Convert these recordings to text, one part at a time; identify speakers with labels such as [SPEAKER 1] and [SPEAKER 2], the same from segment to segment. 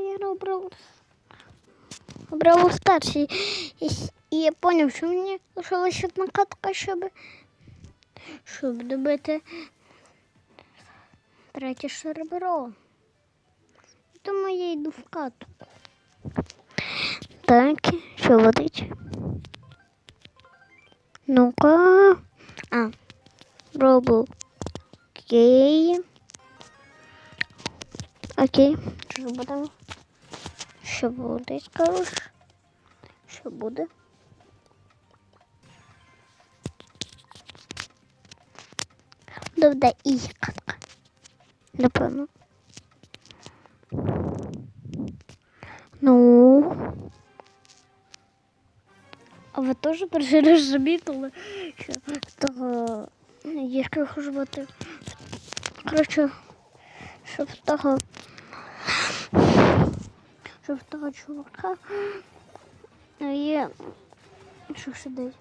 [SPEAKER 1] я грав Бравл Бравл Старс. І, с- і я зрозумів, що мені лишилася одна катка, щоб, щоб добити третє серебро. Тому я йду в катку. Так, що водить? Ну-ка. А, пробую. Окей. Окей. Що буде? Що буде, скажеш? Що буде? Добре, і катка. Напевно. Ну. А ви теж перший раз замітили, що того їжки хочу бути. Коротше, щоб того. В того чувака є. Що сидить?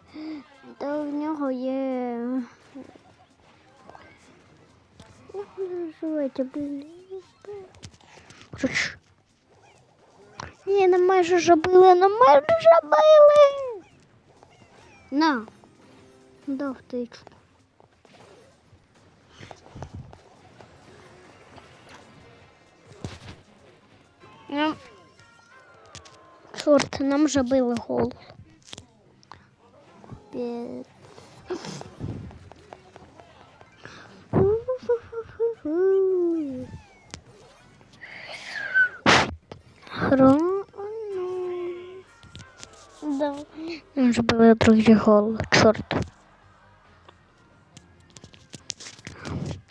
[SPEAKER 1] Та в нього є. Як вони називається, блін? Ні, не майже забили, не майже забили. На. Да, втичку. Ну, Чорт, нам забили гол. П'ять. Хром. Да. Нам забили другий гол. Чорт.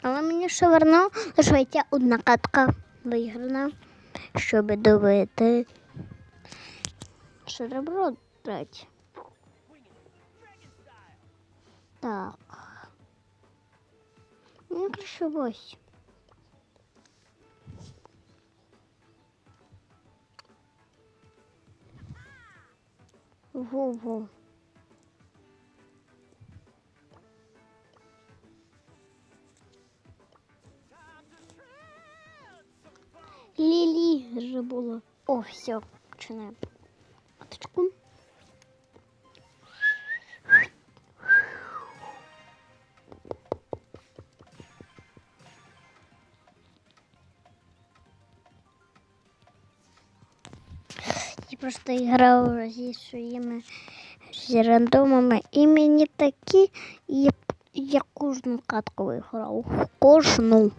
[SPEAKER 1] Але мені ще верно лишається одна катка виграна, щоб добити серебро третє. Так. Ну, краще ось. Во-во. Лілі вже було. О, все, починаємо. Каточку. Я просто грав зі своїми зі рандомами і мені такі, я, я кожну катку виграв. Кожну.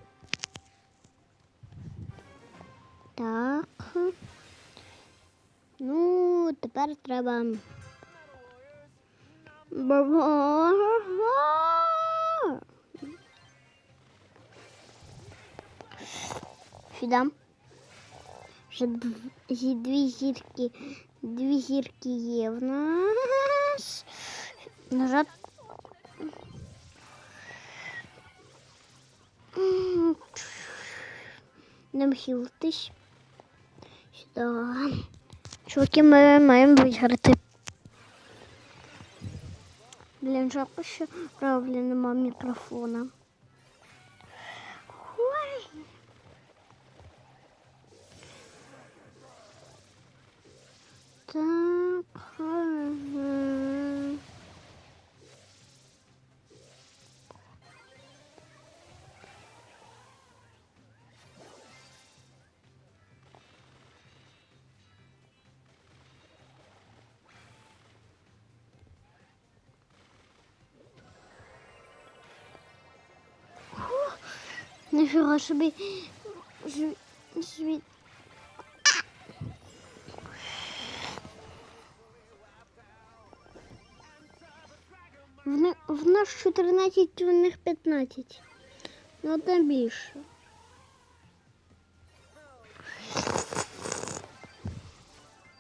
[SPEAKER 1] Так. Ну, тепер треба. Сюди. Вже дві зірки, дві зірки є в нас. Нажат. М, Нам хілитись. Сюди. Чуваки, ми маємо виграти. Блін, жалко, що правильно нема мікрофона. Так. Ніфіга собі. Жі- жі- В, ни- в нас 14, в них 15. Ну, одна більше.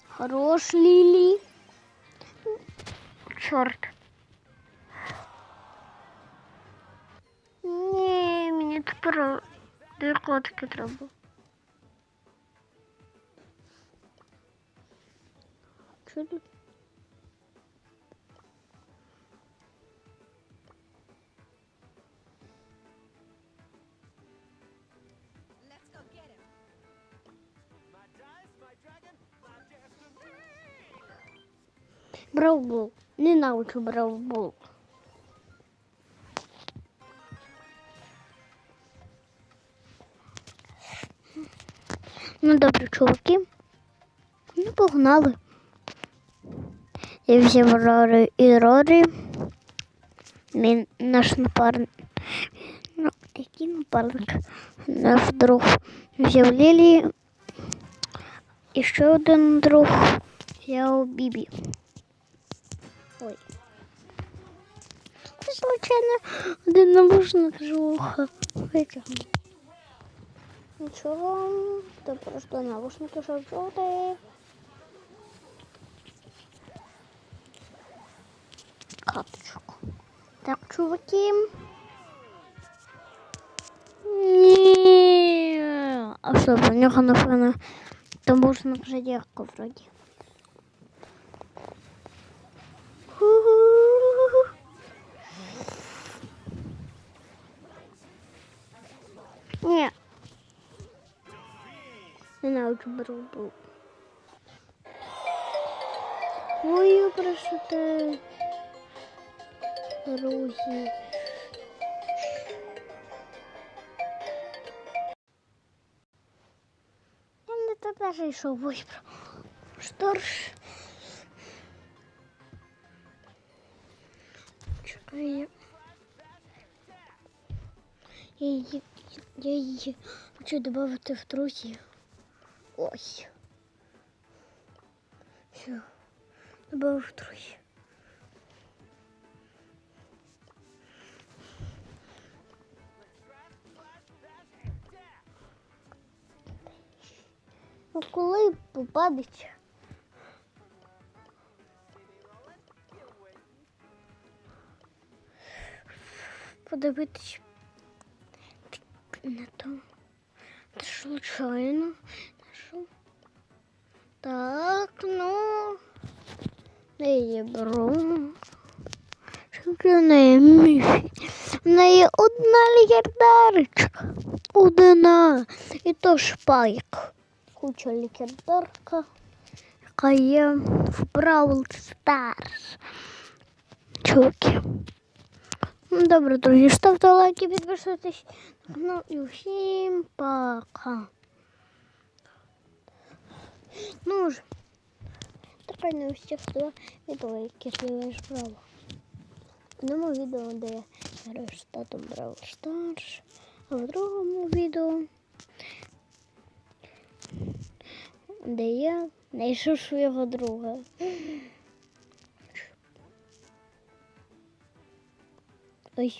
[SPEAKER 1] Хорош, Лілі. Чорт. про наркотики треба. Що тут?
[SPEAKER 2] Бравбол.
[SPEAKER 3] Не научу
[SPEAKER 1] Бравбол. Ну добре, чуваки. Ну, погнали. Я взяв Рорі і Рорі. Мій наш напарник. Ну, який напарник? Наш друг взяв Лілі. І ще один друг взяв Бібі. Ой. Це, звичайно, один навушник з вуха витягнув. Нічого, то просто навушники щоб чути. Капчук. Так, чуваки. Ні. А що, в нього, напевно, навушник задірка вроді. Ху-ху. Ненавиджу боротьбу. Ой, красота. Друзі. Я не туди йшов вибрав. Шторш. Чекай. Я її, я її хочу додати в друзі. Ось. Все. Добавив друзі. Ну, коли попадеться? Подивитись на то. Це случайно. Так, ну. Не є беру. В неї одна лікардарочка. Одна. І то шпайк. Куча лікардарка, яка є в Бравл Старс. Чуваки. Ну, добре, друзі, ставте лайки, підписуйтесь канал і всім пока. Ну вже. Тепер не всіх своє відео, яке я брала. В одному відео, де я граю з татом Бравл Старс, а в другому відео, де я знайшов свого друга. Ой.